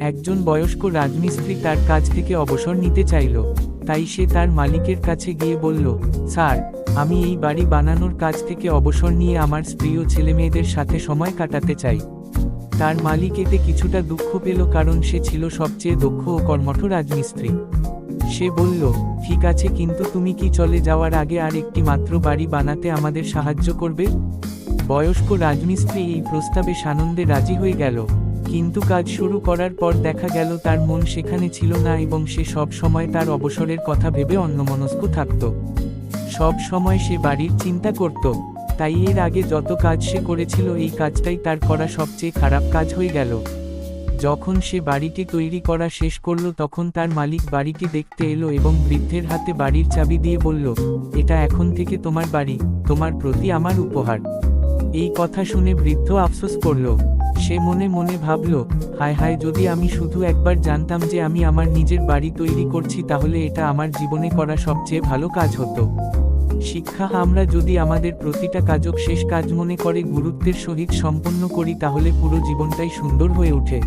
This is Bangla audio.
একজন বয়স্ক রাজমিস্ত্রি তার কাজ থেকে অবসর নিতে চাইল, তাই সে তার মালিকের কাছে গিয়ে বলল, স্যার, আমি এই বাড়ি বানানোর কাজ থেকে অবসর নিয়ে আমার স্ত্রী ও ছেলেমেয়েদের সাথে সময় কাটাতে চাই। তার মালিক এতে কিছুটা দুঃখ পেল কারণ সে ছিল সবচেয়ে দক্ষ ও কর্মঠ রাজমিস্ত্রি। সে বলল, ঠিক আছে, কিন্তু তুমি কি চলে যাওয়ার আগে আর একটি মাত্র বাড়ি বানাতে আমাদের সাহায্য করবে? বয়স্ক রাজমিস্ত্রি এই প্রস্তাবে সানন্দে রাজি হয়ে গেল। কিন্তু কাজ শুরু করার পর দেখা গেল তার মন সেখানে ছিল না এবং সে সব সময় তার অবসরের কথা ভেবে অন্যমনস্ক থাকত। সব সময় সে বাড়ির চিন্তা করত, তাই এর আগে যত কাজ সে করেছিল এই কাজটাই তার করা সবচেয়ে খারাপ কাজ হয়ে গেল। যখন সে বাড়িটি তৈরি করা শেষ করল তখন তার মালিক বাড়িটি দেখতে এলো এবং বৃদ্ধের হাতে বাড়ির চাবি দিয়ে বলল, এটা এখন থেকে তোমার বাড়ি, তোমার প্রতি আমার উপহার। এই কথা শুনে বৃদ্ধ আফসোস করল। সে মনে মনে ভাবল, হায় হায় যদি আমি শুধু একবার জানতাম যে আমি আমার নিজের বাড়ি তৈরি করছি তাহলে এটা আমার জীবনে করা সবচেয়ে ভালো কাজ হতো। শিক্ষা, আমরা যদি আমাদের প্রতিটা কাজক শেষ কাজ মনে করে গুরুত্বের সহিত সম্পন্ন করি তাহলে পুরো জীবনটাই সুন্দর হয়ে ওঠে।